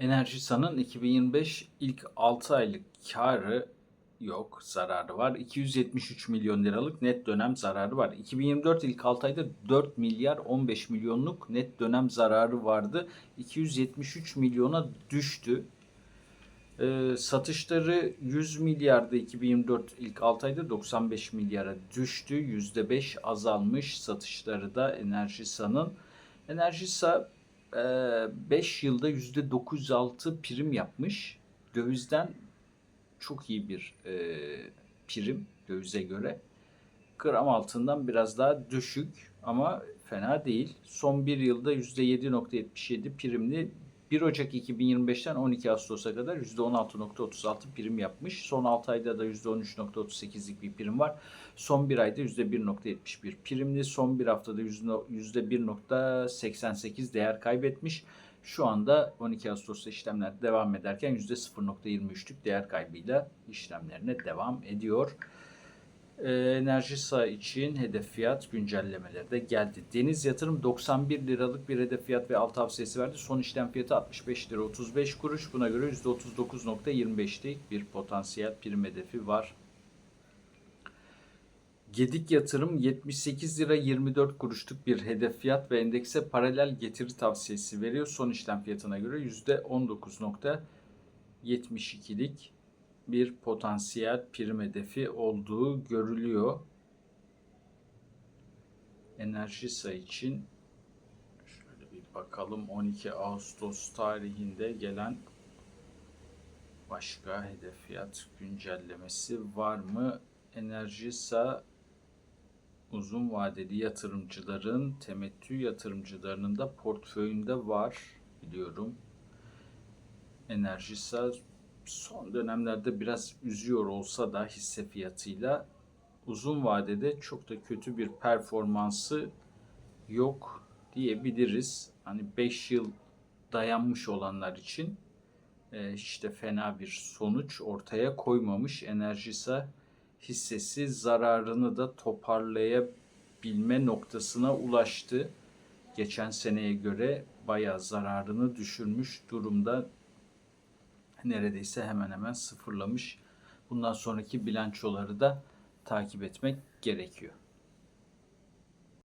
Enerjisa'nın 2025 ilk 6 aylık karı yok, zararı var. 273 milyon liralık net dönem zararı var. 2024 ilk 6 ayda 4 milyar 15 milyonluk net dönem zararı vardı. 273 milyona düştü. Ee, satışları 100 milyardı 2024 ilk 6 ayda 95 milyara düştü. %5 azalmış satışları da Enerjisa'nın. Enerjisa 5 yılda %906 prim yapmış. Dövizden çok iyi bir e, prim dövize göre. Gram altından biraz daha düşük ama fena değil. Son bir yılda %7.77 primli 1 Ocak 2025'ten 12 Ağustos'a kadar %16.36 prim yapmış. Son 6 ayda da %13.38'lik bir prim var. Son bir ayda %1.71 primli. Son bir haftada %1.88 değer kaybetmiş. Şu anda 12 Ağustos'ta işlemler devam ederken %0.23'lük değer kaybıyla işlemlerine devam ediyor. Ee, Enerjisa için hedef fiyat güncellemeleri de geldi. Deniz Yatırım 91 liralık bir hedef fiyat ve alt tavsiyesi verdi. Son işlem fiyatı 65 lira 35 kuruş. Buna göre %39.25'lik bir potansiyel prim hedefi var. Gedik Yatırım 78 lira 24 kuruşluk bir hedef fiyat ve endekse paralel getiri tavsiyesi veriyor. Son işlem fiyatına göre %19.72'lik bir potansiyel prim hedefi olduğu görülüyor. Enerjisa için şöyle bir bakalım 12 Ağustos tarihinde gelen başka hedef fiyat güncellemesi var mı? Enerjisa uzun vadeli yatırımcıların, temettü yatırımcılarının da portföyünde var biliyorum. Enerjisa son dönemlerde biraz üzüyor olsa da hisse fiyatıyla uzun vadede çok da kötü bir performansı yok diyebiliriz. Hani 5 yıl dayanmış olanlar için e, de fena bir sonuç ortaya koymamış. Enerjisa hissesi zararını da toparlayabilme noktasına ulaştı. Geçen seneye göre bayağı zararını düşürmüş durumda. Neredeyse hemen hemen sıfırlamış. Bundan sonraki bilançoları da takip etmek gerekiyor.